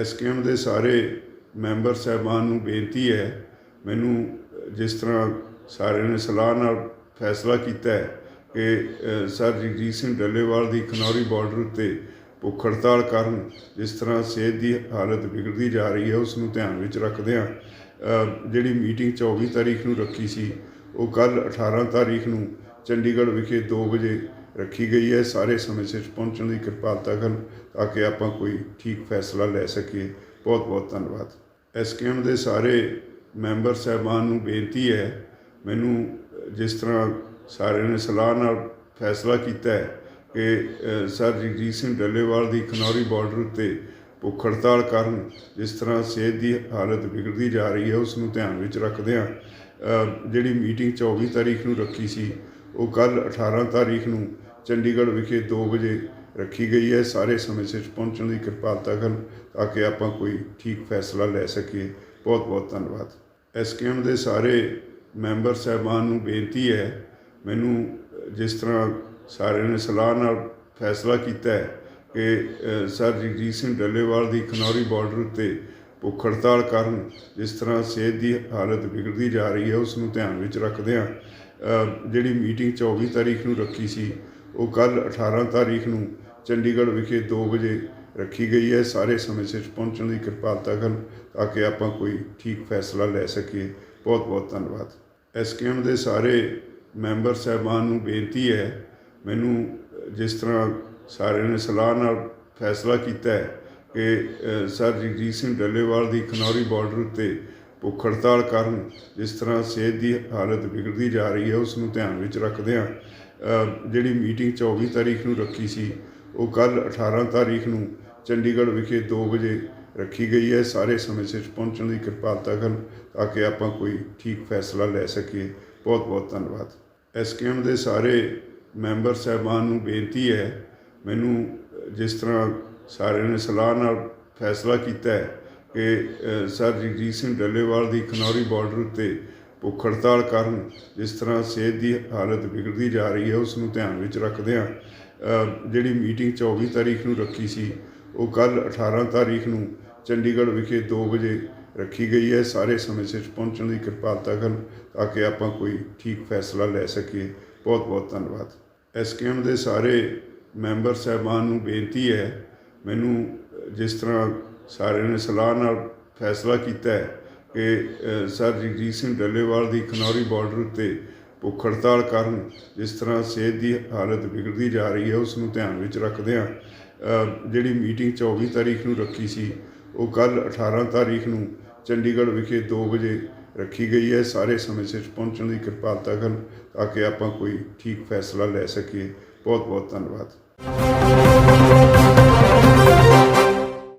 SKM ਦੇ ਸਾਰੇ member ਸਾਹਿਬਾਨ ਨੂੰ ਬੇਨਤੀ ਹੈ ਮੈਨੂੰ ਜਿਸ ਤਰ੍ਹਾਂ ਸਾਰਿਆਂ ਨੇ ਸਲਾਹ ਨਾਲ ਫੈਸਲਾ ਕੀਤਾ ਹੈ ਕਿ ਸਰ ਜਗਜੀਤ ਸਿੰਘ ਡੱਲੇਵਾਲ ਦੀ ਖਨੌਰੀ ਬਾਰਡਰ ਉੱਤੇ ਭੁੱਖ ਹੜਤਾਲ ਕਾਰਨ ਜਿਸ ਤਰ੍ਹਾਂ ਸਿਹਤ ਦੀ ਹਾਲਤ ਵਿਗੜਦੀ ਜਾ ਰਹੀ ਹੈ ਉਸ ਨੂੰ ਧਿਆਨ ਵਿੱਚ ਰੱਖਦਿਆਂ ਅ, ਜਿਹੜੀ ਮੀਟਿੰਗ 24 ਤਾਰੀਖ ਨੂੰ ਰੱਖੀ ਸੀ ਉਹ ਕੱਲ 18 ਤਾਰੀਖ ਨੂੰ ਚੰਡੀਗੜ੍ਹ ਵਿਖੇ 2 ਵਜੇ ਰੱਖੀ ਗਈ ਹੈ। ਸਾਰੇ ਸਮੇਂ ਸਿਰ ਪਹੁੰਚਣ ਦੀ ਕਿਰਪਾਲਤਾ ਕਰਨ ਤਾਂ ਕਿ ਆਪਾਂ ਕੋਈ ਠੀਕ ਫੈਸਲਾ ਲੈ ਸਕੀਏ। ਬਹੁਤ ਬਹੁਤ ਧੰਨਵਾਦ। ਐਸਕੇਐਮ ਦੇ ਸਾਰੇ ਮੈਂਬਰ ਸਾਹਿਬਾਨ ਨੂੰ ਬੇਨਤੀ ਹੈ, ਮੈਨੂੰ ਜਿਸ ਤਰ੍ਹਾਂ ਸਾਰਿਆਂ ਨੇ ਸਲਾਹ ਨਾਲ ਫੈਸਲਾ ਕੀਤਾ ਹੈ ਕਿ ਸਰ ਜਗਜੀਤ ਸਿੰਘ ਡੱਲੇਵਾਲ ਦੀ ਖਨੌਰੀ ਬਾਰਡਰ ਉੱਤੇ ਭੁੱਖ ਹੜਤਾਲ ਕਾਰਨ ਜਿਸ ਤਰ੍ਹਾਂ ਸਿਹਤ ਦੀ ਹਾਲਤ ਵਿਗੜਦੀ ਜਾ ਰਹੀ ਹੈ, ਉਸ ਨੂੰ ਧਿਆਨ ਵਿੱਚ ਰੱਖਦਿਆਂ ਜਿਹੜੀ ਮੀਟਿੰਗ 24 ਤਾਰੀਖ ਨੂੰ ਰੱਖੀ ਸੀ ਉਹ ਕੱਲ 18 ਤਾਰੀਖ ਨੂੰ ਚੰਡੀਗੜ੍ਹ ਵਿਖੇ 2 ਵਜੇ ਰੱਖੀ ਗਈ ਹੈ। ਸਾਰੇ ਸਮੇਂ ਸਿਰ ਪਹੁੰਚਣ ਦੀ ਕਿਰਪਾਲਤਾ ਕਰਨ ਤਾਂ ਕਿ ਆਪਾਂ ਕੋਈ ਠੀਕ ਫੈਸਲਾ ਲੈ ਸਕੀਏ। ਬਹੁਤ ਬਹੁਤ ਧੰਨਵਾਦ। ਐਸਕੇਐਮ ਦੇ ਸਾਰੇ ਮੈਂਬਰ ਸਾਹਿਬਾਨ ਨੂੰ ਬੇਨਤੀ ਹੈ, ਮੈਨੂੰ ਜਿਸ ਤਰ੍ਹਾਂ ਸਾਰਿਆਂ ਨੇ ਸਲਾਹ ਨਾਲ ਫੈਸਲਾ ਕੀਤਾ ਹੈ ਕਿ ਸਰ ਜਗਜੀਤ ਸਿੰਘ ਡੱਲੇਵਾਲ ਦੀ ਖਨੌਰੀ ਬਾਰਡਰ ਉੱਤੇ ਭੁੱਖ ਹੜਤਾਲ ਕਾਰਨ ਜਿਸ ਤਰ੍ਹਾਂ ਸਿਹਤ ਦੀ ਹਾਲਤ ਵਿਗੜਦੀ ਜਾ ਰਹੀ ਹੈ, ਉਸ ਨੂੰ ਧਿਆਨ ਵਿੱਚ ਰੱਖਦਿਆਂ ਜਿਹੜੀ ਮੀਟਿੰਗ 24 ਤਾਰੀਖ ਨੂੰ ਰੱਖੀ ਸੀ, ਉਹ ਕੱਲ 18 ਤਾਰੀਖ ਨੂੰ ਚੰਡੀਗੜ੍ਹ ਵਿਖੇ 2 ਵਜੇ ਰੱਖੀ ਗਈ ਹੈ। ਸਾਰੇ ਸਮੇਂ ਸਿਰ ਪਹੁੰਚਣ ਦੀ ਕਿਰਪਾਲਤਾ ਕਰਨ ਤਾਂ ਕਿ ਆਪਾਂ ਕੋਈ ਠੀਕ ਫੈਸਲਾ ਲੈ ਸਕੀਏ। ਬਹੁਤ ਬਹੁਤ ਧੰਨਵਾਦ। ਐਸਕੇਐਮ ਦੇ ਸਾਰੇ ਮੈਂਬਰ ਸਾਹਿਬਾਨ ਨੂੰ ਬੇਨਤੀ ਹੈ, ਮੈਨੂੰ ਜਿਸ ਤਰ੍ਹਾਂ ਸਾਰਿਆਂ ਨੇ ਸਲਾਹ ਨਾਲ ਫੈਸਲਾ ਕੀਤਾ ਹੈ ਕਿ ਸਰ ਜਗਜੀਤ ਸਿੰਘ ਡੱਲੇਵਾਲ ਦੀ ਖਨੌਰੀ ਬਾਰਡਰ ਉੱਤੇ ਭੁੱਖ ਹੜਤਾਲ ਕਾਰਨ ਜਿਸ ਤਰ੍ਹਾਂ ਸਿਹਤ ਦੀ ਹਾਲਤ ਵਿਗੜਦੀ ਜਾ ਰਹੀ ਹੈ ਉਸ ਨੂੰ ਧਿਆਨ ਵਿੱਚ ਰੱਖਦਿਆਂ ਅ, ਜਿਹੜੀ ਮੀਟਿੰਗ 24 ਤਾਰੀਖ ਨੂੰ ਰੱਖੀ ਸੀ ਉਹ ਕੱਲ 18 ਤਾਰੀਖ ਨੂੰ ਚੰਡੀਗੜ੍ਹ ਵਿਖੇ 2 ਵਜੇ ਰੱਖੀ ਗਈ ਹੈ। ਸਾਰੇ ਸਮੇਂ ਸਿਰ ਪਹੁੰਚਣ ਦੀ ਕਿਰਪਾਲਤਾ ਕਰਨ ਤਾਂ ਕਿ ਆਪਾਂ ਕੋਈ ਠੀਕ ਫੈਸਲਾ ਲੈ ਸਕੀਏ। ਬਹੁਤ ਬਹੁਤ ਧੰਨਵਾਦ। ਐਸਕੇਐਮ ਦੇ ਸਾਰੇ ਮੈਂਬਰ ਸਾਹਿਬਾਨ ਨੂੰ ਬੇਨਤੀ ਹੈ ਮੈਨੂੰ ਜਿਸ ਤਰ੍ਹਾਂ ਸਾਰਿਆਂ ਨੇ ਸਲਾਹ ਨਾਲ ਫੈਸਲਾ ਕੀਤਾ ਹੈ ਕਿ ਸਰ ਜਗਜੀਤ ਸਿੰਘ ਡੱਲੇਵਾਲ ਦੀ ਖਨੌਰੀ ਬਾਰਡਰ ਉੱਤੇ ਭੁੱਖ ਹੜਤਾਲ ਕਾਰਨ ਜਿਸ ਤਰ੍ਹਾਂ ਸਿਹਤ ਦੀ ਹਾਲਤ ਵਿਗੜਦੀ ਜਾ ਰਹੀ ਹੈ ਉਸ ਨੂੰ ਧਿਆਨ ਵਿੱਚ ਰੱਖਦਿਆਂ ਅ, ਜਿਹੜੀ ਮੀਟਿੰਗ 24 ਤਾਰੀਖ ਨੂੰ ਰੱਖੀ ਸੀ ਉਹ ਕੱਲ 18 ਤਾਰੀਖ ਨੂੰ ਚੰਡੀਗੜ੍ਹ ਵਿਖੇ 2 ਵਜੇ ਰੱਖੀ ਗਈ ਹੈ। ਸਾਰੇ ਸਮੇਂ ਸਿਰ ਪਹੁੰਚਣ ਦੀ ਕਿਰਪਾਲਤਾ ਕਰਨ ਤਾਂ ਕਿ ਆਪਾਂ ਕੋਈ ਠੀਕ ਫੈਸਲਾ ਲੈ ਸਕੀਏ। ਬਹੁਤ ਬਹੁਤ ਧੰਨਵਾਦ ਐਸਕੇਐਮ ਦੇ ਸਾਰੇ ਮੈਂਬਰ ਸਾਹਿਬਾਨ ਨੂੰ ਬੇਨਤੀ ਹੈ ਮੈਨੂੰ ਜਿਸ ਤਰ੍ਹਾਂ ਸਾਰਿਆਂ ਨੇ ਸਲਾਹ ਨਾਲ ਫੈਸਲਾ ਕੀਤਾ ਹੈ ਕਿ ਸਰ ਜਗਜੀਤ ਸਿੰਘ ਡੱਲੇਵਾਲ ਦੀ ਖਨੌਰੀ ਬਾਰਡਰ ਉੱਤੇ ਭੁੱਖ ਹੜਤਾਲ ਕਾਰਨ ਜਿਸ ਤਰ੍ਹਾਂ ਸਿਹਤ ਦੀ ਹਾਲਤ ਵਿਗੜਦੀ ਜਾ ਰਹੀ ਹੈ ਉਸ ਨੂੰ ਧਿਆਨ ਵਿੱਚ ਰੱਖਦਿਆਂ ਅ, ਜਿਹੜੀ ਮੀਟਿੰਗ 24 ਤਾਰੀਖ ਨੂੰ ਰੱਖੀ ਸੀ ਉਹ ਕੱਲ 18 ਤਾਰੀਖ ਨੂੰ ਚੰਡੀਗੜ੍ਹ ਵਿਖੇ 2 ਵਜੇ ਰੱਖੀ ਗਈ ਹੈ। ਸਾਰੇ ਸਮੇਂ ਸਿਰ ਪਹੁੰਚਣ ਦੀ ਕਿਰਪਾਲਤਾ ਕਰਨ ਜਿਸ ਤਰ੍ਹਾਂ ਸਿਹਤ ਦੀ ਹਾਲਤ ਵਿਗੜਦੀ ਜਾ ਰਹੀ ਹੈ ਉਸ ਨੂੰ ਧਿਆਨ ਵਿੱਚ ਰੱਖਦਿਆਂ ਜਿਹੜੀ ਮੀਟਿੰਗ 24 ਤਾਰੀਖ ਨੂੰ ਰੱਖੀ ਸੀ ਉਹ ਕੱਲ 18 ਤਾਰੀਖ ਨੂੰ ਚੰਡੀਗੜ੍ਹ ਵਿਖੇ 2 ਵਜੇ ਰੱਖੀ ਗਈ ਹੈ। ਸਾਰੇ ਸਮੇਂ ਸਿਰ ਪਹੁੰਚਣ ਦੀ ਕਿਰਪਾਲਤਾ ਕਰਨ ਤਾਂ ਕਿ ਆਪਾਂ ਕੋਈ ਠੀਕ ਫੈਸਲਾ ਲੈ ਸਕੀਏ। ਬਹੁਤ ਬਹੁਤ ਧੰਨਵਾਦ।